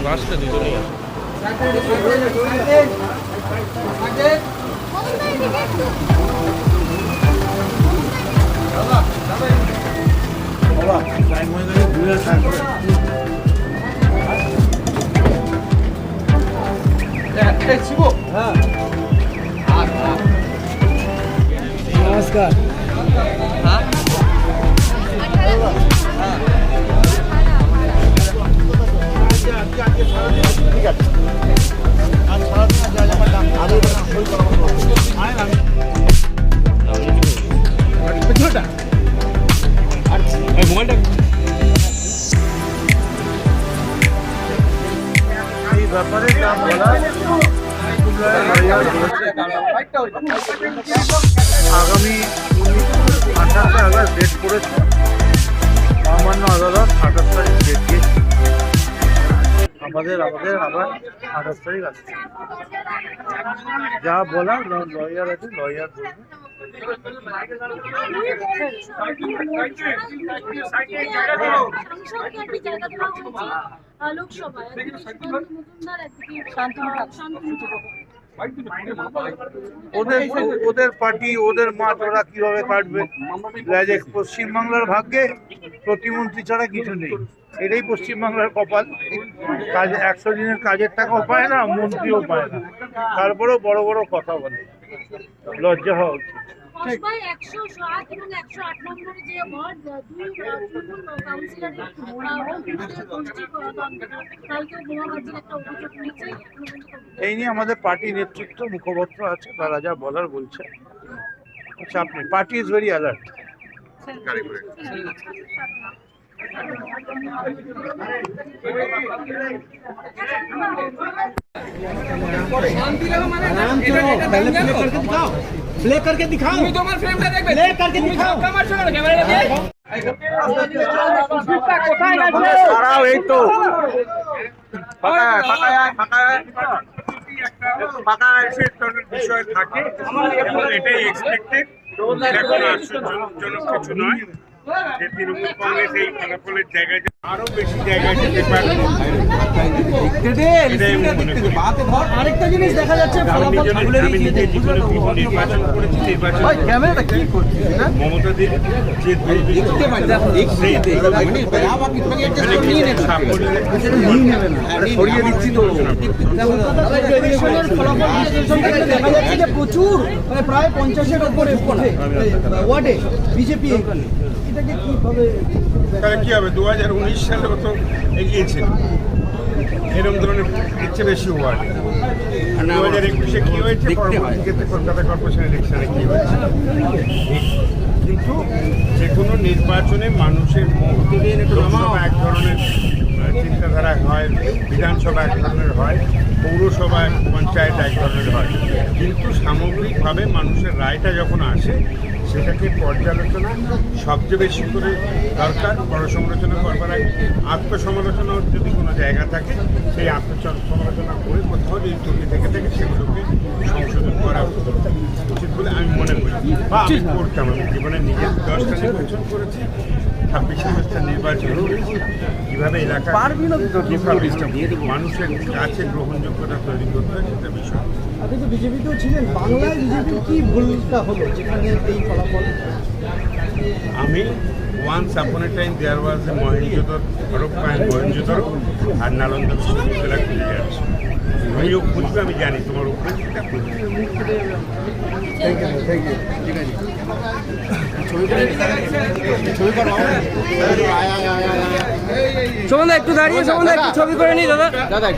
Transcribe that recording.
এটা দুজনেই আছে নমস্কার। ব্যাপারে যা বলার আগামী আঠাশে আগস্ট ডেট করেছে। সামান্য আদালত আঠাশ তারিখ ডেট দিয়েছে। আমাদের আমাদের আবার আঠাশ তারিখ আসছে যা বলার লয়ার আছে লয়ার বলবে। সংসদকে জায়গা আহ, লোকসভায় ওদের ওদের পার্টি ওদের মাঠ ওরা কীভাবে কাটবে? পশ্চিমবাংলার ভাগ্যে প্রতিমন্ত্রী ছাড়া কিছু নেই। এটাই পশ্চিমবাংলার কপাল। কাজ একশো দিনের কাজের টাকাও পায় না মন্ত্রীও পায় না। তারপরেও বড় বড় কথা বলে। লজ্জা হওয়া উচিত। এই নিয়ে আমাদের পার্টি নেতৃত্ব মুখপত্র আছে তারা যা বলার বলছে। আচ্ছা আপনি party is very alert play করকে দিখাও তুমি তোমার ফ্রেমটা দেখবে প্লে করকে দিখাও কামার সঙ্গে ক্যামেরাটা দিয়ে কোথায় বেশি জায়গায় যেতে পারবে। জিনিস দেখা যাচ্ছে প্রচুর মানে প্রায় পঞ্চাশের উপরে ওয়ার্ডে বিজেপি এটাকে কি হবে? দু হাজার উনিশ সালে তো এগিয়েছিল এরকম ধরনের চেয়ে বেশি ওয়ার্ড দু হাজার একুশে কি হয়েছে? পরবর্তীতে কলকাতা কর্পোরেশন ইলেকশনে কি হয়েছে? কিন্তু যে কোনো নির্বাচনে মানুষের লোকসভা এক ধরনের চিন্তাধারা হয় বিধানসভা এক ধরনের হয় পৌরসভা পঞ্চায়েত এক ধরনের হয়। কিন্তু সামগ্রিকভাবে মানুষের রায়টা যখন আসে সেটাকে পর্যালোচনা? সবচেয়ে বেশি করে দরকার বড় সমালোচনা করবার আগে। আত্মসমালোচনার যদি কোনো জায়গা থাকে সেই আত্মসমালোচনা করে কোথাও যদি ত্রুটি থেকে থাকে সেগুলোকে সংশোধন করা উচিত বলে আমি মনে করি। বা আমি করতাম আমি জীবনে নিজের দশটা নির্বাচন করেছি। ছাব্বিশ সালের নির্বাচন কীভাবে এলাকা মানুষের কাছে গ্রহণযোগ্যতা তৈরি করতে সেটা বিষয়। আপনি তো বিজেপিতেও ছিলেন বাংলায় বিজেপির কি ভুলটা হলো যেখানে এই ফলাফল? আমি once upon a time there was a Mohenjodaro Harappa and Mohenjodaro আর নালন্দা বিশ্ববিদ্যালয় খুঁজে যাচ্ছি তুমিও খুঁজবে আমি জানি তোমার ইউ ঠিক আছে একটু দাঁড়িয়ে সোমনদা একটু ছবি করে নি দাদা দাদা